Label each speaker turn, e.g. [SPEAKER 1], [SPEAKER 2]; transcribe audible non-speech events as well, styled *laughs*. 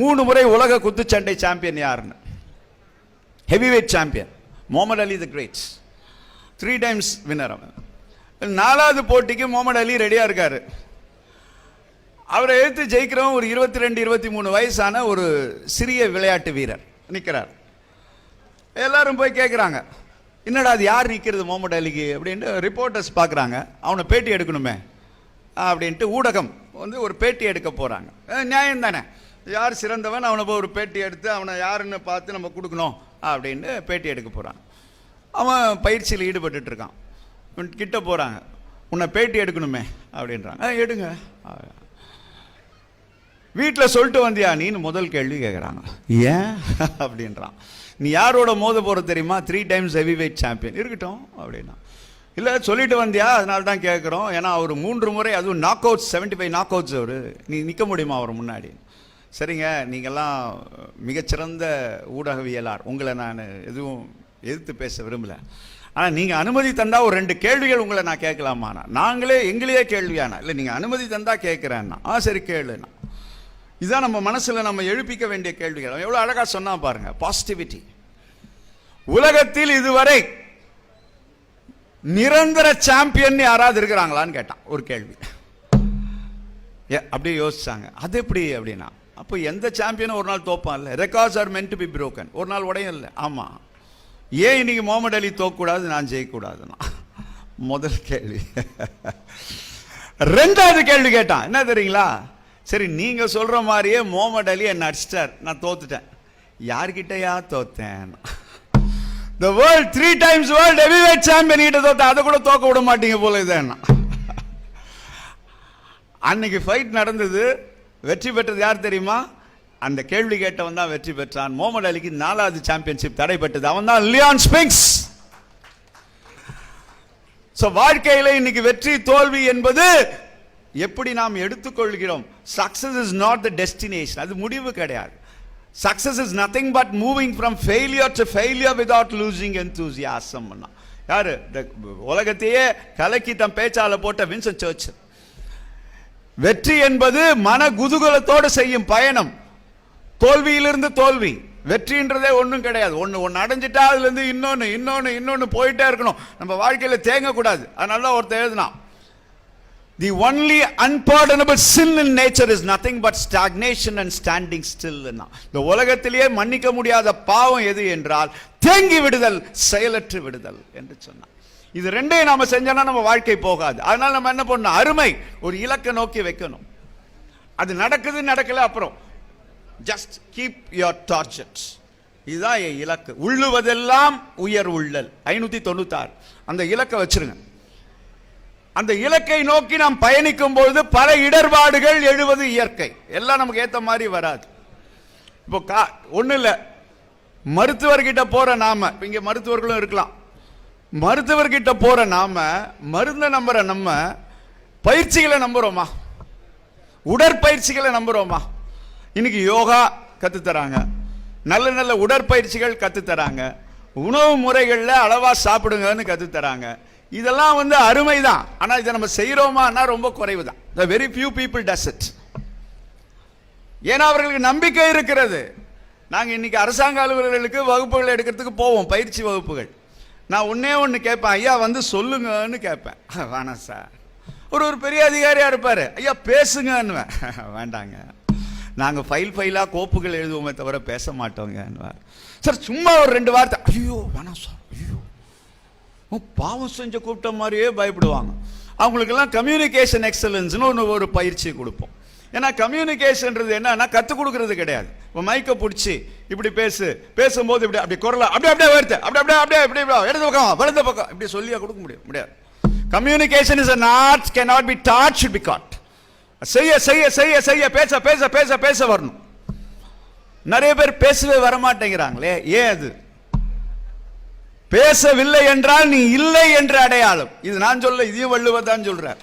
[SPEAKER 1] மூணு முறை உலக குத்துச்சண்டை சாம்பியன் யாருன்னு? Heavy weight champion Muhammad Ali the greatest three times winner அவன். நாலாவது போட்டிக்கு முகமது அலி ரெடியாக இருக்காரு. அவரை எடுத்து ஜெயிக்கிறவன் ஒரு இருபத்தி ரெண்டு இருபத்தி மூணு வயசான ஒரு சிறிய விளையாட்டு வீரர் நிற்கிறார் எல்லாரும் போய் கேட்குறாங்க என்னடா அது யார் நிற்கிறது முகமது அலிக்கு அப்படின்ட்டு ரிப்போர்ட்டர்ஸ் பார்க்குறாங்க அவனை பேட்டி எடுக்கணுமே. அப்படின்ட்டு ஊடகம் வந்து ஒரு பேட்டி எடுக்க போகிறாங்க நியாயம் தானே யார் சிறந்தவன் அவனை போய் ஒரு பேட்டி எடுத்து அவனை யாருன்னு பார்த்து நம்ம கொடுக்கணும் அப்படின்னு பேட்டி எடுக்க போகிறான் அவன் பயிற்சியில் ஈடுபட்டுட்டு இருக்கான். இவன் கிட்ட போகிறாங்க உன்னை பேட்டி எடுக்கணுமே அப்படின்றாங்க. எடுங்க. வீட்டில் சொல்லிட்டு வந்தியா நீன்னு? முதல் கேள்வி கேட்குறாங்க ஏன்? அப்படின்றான். நீ யாரோட மோத போகிற தெரியுமா? Three times heavy weight champion இருக்கட்டும் அப்படின்னா. இல்லை சொல்லிட்டு வந்தியா? அதனால தான் கேட்குறோம் ஏன்னா அவர் மூன்று முறை அதுவும் knockouts seventy five knockouts அவர். நீ நிற்க முடியுமா அவர் முன்னாடி சரிங்க நீங்கள்லாம் மிகச்சிறந்த ஊடகவியலார். உங்களை நான் எதுவும் எதிர்த்து பேச விரும்பலை. ஆனால் நீங்கள் அனுமதி தந்தால் ஒரு ரெண்டு கேள்விகள் உங்களை நான் கேட்கலாமாண்ணா நாங்களே எங்களையே கேள்வியானா? இல்லை நீங்கள் அனுமதி தந்தால் கேட்குறேன்னா? ஆ சரி கேளுண்ணா இதுதான் நம்ம மனசில் நம்ம எழுப்பிக்க வேண்டிய கேள்விகள். எவ்வளோ அழகாக சொன்னால் பாருங்கள் பாசிட்டிவிட்டி உலகத்தில் இதுவரை நிரந்தர சாம்பியன் யாராவது இருக்கிறாங்களான்னு கேட்டான் ஒரு கேள்வி. ஏ, அப்படியே யோசிச்சாங்க. அது எப்படி அப்படின்னா அப்போ எந்த சாம்பியனும் ஒரு நாள் தோப்பான்ல records are meant to be broken ஒரு நாள் உடையும் இல்லை. ஆமாம் ஏன் இன்னைக்கு முகமது அலி தோக்கக்கூடாது நான் ஜெயிக்கக்கூடாதுன்னா? *laughs* முதல் கேள்வி. ரெண்டாவது கேள்வி கேட்டான். என்ன தெரியுங்களா? சரி நீங்கள் சொல்கிற மாதிரியே முகமது அலி என்ன அடிச்சிட்டார். நான் தோத்துட்டேன். யார்கிட்டயா தோத்தேன்? The world three times world heavyweight champion கிட்ட தோத்த அதை கூட தோக்க விட மாட்டீங்க போல இதேன்னா அன்னைக்கு ஃபைட் நடந்தது. வெற்றி பெற்றது யார் தெரியுமா? அந்த கேள்வி கேட்டவன் தான் வெற்றி பெற்றான். மோமட் அலிக்கு நாலாவது சாம்பியன்ஷிப் தடைப்பட்டது. அவன் தான் லியான் ஸ்பிங்ஸ். ஸோ வாழ்க்கையில் இன்னைக்கு வெற்றி தோல்வி என்பது எப்படி நாம் எடுத்துக்கொள்கிறோம்? Success is not the destination அது முடிவு கிடையாது. Success is nothing but moving from failure to failure without losing enthusiasm. யார்? இந்த உலகத்தையே கலக்கி தம் பேச்சால போட்ட வின்சன் சர்ச் வெற்றி என்பது மன குதூகலத்தோடு செய்யும் பயணம். தோல்வியிலிருந்து தோல்வி. வெற்றின்றதே ஒன்றும் கிடையாது. ஒன்று ஒன்று அடைஞ்சிட்டா அதுல இருந்து இன்னொன்று இன்னொன்று இன்னொன்று போயிட்டே இருக்கணும். நம்ம வாழ்க்கையில தேங்கக்கூடாது. அதனால ஒருத்தர் எழுதினான். The only unpardonable sin in nature is nothing but stagnation and standing still இந்த உலகத்திலேயே மன்னிக்க முடியாத பாவம் எது என்றால் தேங்கி விடுதல் செயலற்று விடுதல் என்று சொன்னான். இது ரெண்டையும் நாம செஞ்சோம்னா நம்ம வாழ்க்கை போகாது. அதனால நம்ம என்ன பண்ணணும்? அருமை. ஒரு இலக்கை நோக்கி வைக்கணும். அது நடக்குது நடக்கல அப்புறம். ஜஸ்ட் கீப் யோர் டார்ச்சர்ஸ் இதுதான் என் இலக்கு. உள்ளுவதெல்லாம் உயர் உள்ளல். ஐநூத்தி தொண்ணூத்தாறு. அந்த இலக்கை வச்சிருங்க. அந்த இலக்கை நோக்கி நாம் பயணிக்கும் பொழுது பல இடர்பாடுகள் எழுவது இயற்கை. எல்லாம் நமக்கு ஏற்ற மாதிரி வராது. இப்போ கா ஒன்றும் இல்லை மருத்துவர்கிட்ட போகிற நாம இங்கே மருத்துவர்களும் இருக்கலாம். மருத்துவர்கிட்ட போற நாம மருந்தை நம்புற நம்ம பயிற்சிகளை நம்புறோமா? உடற்பயிற்சிகளை நம்புறோமா? இன்னைக்கு யோகா கத்து தராங்க நல்ல நல்ல உடற்பயிற்சிகள் கத்து தராங்க உணவு முறைகளில் அளவா சாப்பிடுங்கன்னு கத்து தராங்க இதெல்லாம் வந்து அருமை தான் ஆனா இதை நம்ம செய்யறோமான்னா ரொம்ப குறைவு தான் the very few people does it ஏன்னா அவர்களுக்கு நம்பிக்கை இருக்கிறது. நாங்கள் இன்னைக்கு அரசாங்க அலுவலர்களுக்கு வகுப்புகள் எடுக்கிறதுக்கு போவோம். பயிற்சி வகுப்புகள். நான் ஒன்றே ஒன்று கேட்பேன் ஐயா வந்து சொல்லுங்கன்னு கேட்பேன். *laughs* வேணாம் சார். ஒரு ஒரு பெரிய அதிகாரியாக இருப்பார். ஐயா பேசுங்கன்னுவேன் *laughs* வேண்டாங்க. நாங்கள் ஃபைல் ஃபைலாக கோப்புகள் எழுதுவோமே தவிர பேச மாட்டோங்க சார் சும்மா ஒரு ரெண்டு வார்த்தை. ஐயோ வேணாம் சார். ஐயோ. பாவம் செஞ்ச கூப்பிட்ட மாதிரியே பயப்படுவாங்க. அவங்களுக்கெல்லாம் கம்யூனிகேஷன் எக்ஸலன்ஸ்னு ஒன்று ஒரு பயிற்சி கொடுப்போம். ஏன்னா கம்யூனிகேஷன்ன்றது என்னன்னா கற்றுக் கொடுக்கறது கிடையாது. இப்போ மைக்கை பிடிச்சி இப்படி பேசு பேசும்போது இப்படி அப்படி குரலை அப்படியே அப்படியே வருத்து அப்படி அப்படியே அப்படியே இப்படி இப்படி இடது பக்கம் வலது பக்கம் இப்படி சொல்லியா கொடுக்க முடியும் முடியாது. Communication is an cannot be taught should be caught செய்ய செய்ய செய்ய செய்ய பேச பேச பேச பேச வரணும். நிறைய பேர் பேசவே வரமாட்டேங்கிறாங்களே ஏன் அது? பேசவில்லை என்றால் நீ இல்லை என்ற அடையாளம். இது நான் சொல்ல இதையும் வள்ளுவர் தான் சொல்கிறேன்